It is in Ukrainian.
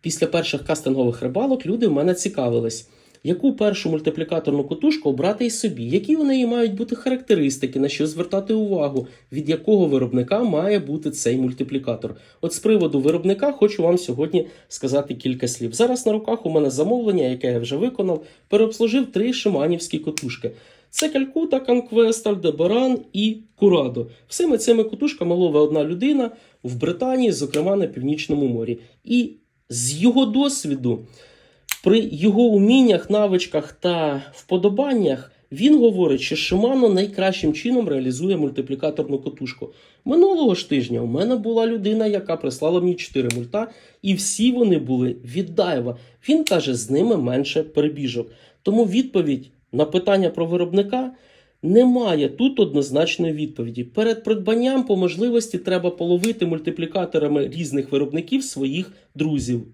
Після перших кастингових рибалок люди в мене цікавились, яку першу мультиплікаторну котушку обрати і собі, які у неї мають бути характеристики, на що звертати увагу, від якого виробника має бути цей мультиплікатор. От з приводу виробника хочу вам сьогодні сказати кілька слів. Зараз на руках у мене замовлення, яке я вже виконав, переобслужив три шиманівські котушки. Це Калькута, Конквест, Альдебаран і Курадо. Всіми цими котушками ловить одна людина в Британії, зокрема на Північному морі. І з його досвіду, при його уміннях, навичках та вподобаннях, він говорить, що Shimano найкращим чином реалізує мультиплікаторну котушку. Минулого ж тижня у мене була людина, яка прислала мені 4 мульта, і всі вони були від Дайва. Він каже, з ними менше перебіжок. Тому відповідь на питання про виробника немає тут однозначної відповіді. Перед придбанням по можливості треба половити мультиплікаторами різних виробників своїх друзів.